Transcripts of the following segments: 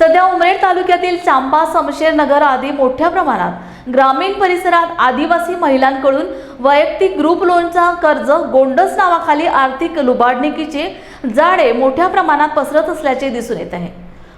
सध्या उमरेड तालुक्यातील चांबा समशेर नगर आदी मोठ्या प्रमाणात ग्रामीण परिसरात आदिवासी महिलांकडून वैयक्तिक ग्रुप लोनचा कर्ज गोंडस नावाखाली आर्थिक लुबाडणुकीचे जाळे मोठ्या प्रमाणात पसरत असल्याचे दिसून येत आहे.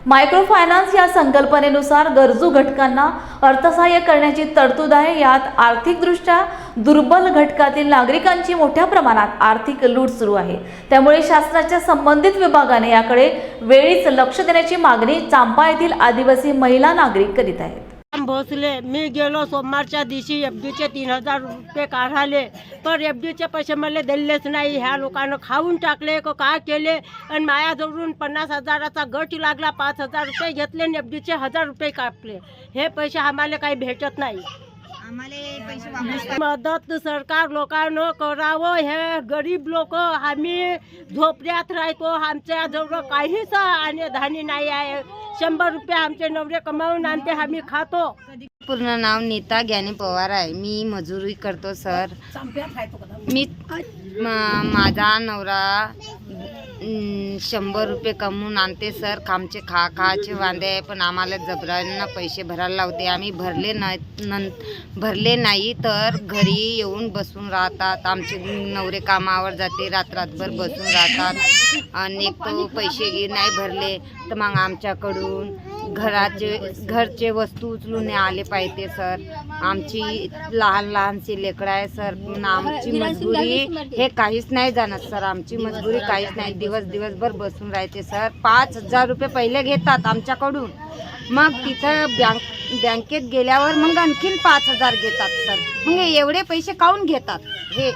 मायक्रो फायनान्स या संकल्पनेनुसार गरजू घटकांना अर्थसहाय्य करण्याची तरतूद आहे. यात आर्थिकदृष्ट्या दुर्बल घटकातील नागरिकांची मोठ्या प्रमाणात आर्थिक लूट सुरू आहे. त्यामुळे शासनाच्या संबंधित विभागाने याकडे वेळीच लक्ष देण्याची मागणी चांपा येथील आदिवासी महिला नागरिक करीत आहेत. राम भोसले मी गेलो सोमवारच्या दिवशी एफ डीचे तीन हजार रुपये काढाले. पण एफ डीचे पैसे मला दिलेच नाही. ह्या लोकांना खाऊन टाकले का काय केले? आणि मायाजवळून पन्नास हजाराचा गट लागला पाच हजार रुपये घेतले आणि एफ डीचे हजार रुपये कापले. हे पैसे आम्हाला काही भेटत नाही. मदत सरकार लोकांना करावं हे गरीब लोक आम्ही झोपड्यात राहतो आमच्या जवळ काहीच आणि धान्य नाही आहे. शंभर रुपये आमचे नवरे कमावून आणते आम्ही खातो. पूर्ण नाव नीता ज्ञानी पवार आहे. मी मजुरी करतो सर. मी माझा नवरा शंभर रुपये कमवून आणते सर. खांबचे खा खाचे वांदे आहे पण आम्हाला जबरांना पैसे भरायला लावते. आम्ही भरले नाही भरले नाही तर घरी येऊन बसून राहतात. आमचे नवरे कामावर जाते रात रातभर बसून राहतात. आणि एक तो पैसे नाही भरले तर मग आमच्याकडून घराचे घरचे वस्तू उचलून आले पाहिजे सर. आमची लहान लहानशी लेकडं आहे सर. आमची मजबुरी हे काहीच नाही जाणार सर. आमची मजबुरी काहीच नाही. दिवस दिवस दिवसभर बसून राहायचे सर. पाच हजार रुपये पहिले घेतात आमच्याकडून. मग तिथं बँक बँकेत गेल्यावर मग आणखीन पाच हजार घेतात सर. मग एवढे पैसे काऊन घेतात? हे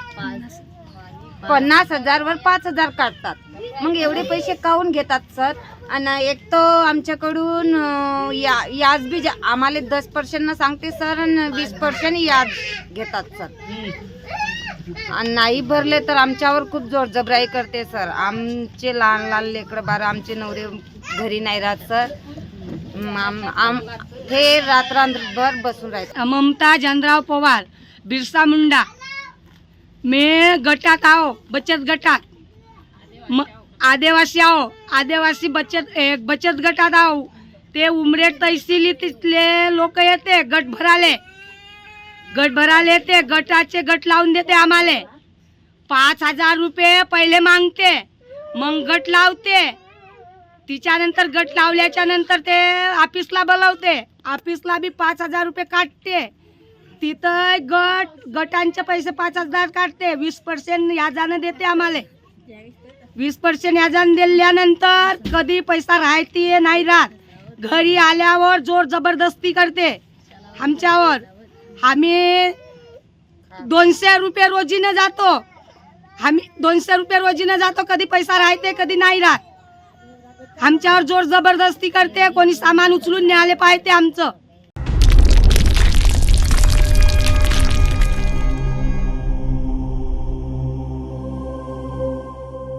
पन्नास हजारवर पाच हजार काढतात. मग एवढे पैसे काऊन घेतात सर? आणि एक तर आमच्याकडून या याज बी आम्हाला दस पर्सेंटनं सांगते सर आणि वीस पर्सेंट याज घेतात सर. आणि नाही भरले तर आमच्यावर खूप जोर जबराई करते सर. आमचे लहान लहान लेकरं बार आमचे नवरे घरी नाही राहत सर. आम आम हे रात्रभर बसून राहत ममता जनराव पवार बिरसा मुंडा मे गटात आहो बचत गटात. म आदिवासी आहो आदिवासी बचत बचत गटात आहो ते उमरेड तहसीली तिथले लोक येते गट भराले गट भरायला येते गटाचे गट लावून देते आम्हाला. पाच हजार रुपये पहिले मागते मग गट लावते. तिच्यानंतर गट लावल्याच्या नंतर ते ऑफिसला बोलवते. ऑफिसला बी पाच हजार रुपये काढते. तिथं गट गटांचे पैसे पाच हजार काढते. वीस पर्सेंट याजानं देते आम्हाला. वीस पर्सेंट याजानं दिल्यानंतर कधी पैसा राहते नाही राहत. घरी आल्यावर जोर जबरदस्ती करते. आमच्यावर. आम्ही दोनशे रुपये रोजीनं जातो. आम्ही दोनशे रुपये रोजीनं जातो. कधी पैसा राहते कधी नाही राहत. आमच्यावर जोर जबरदस्ती करते. कोणी सामान उचलून न्यायला पाहिजे आमचं.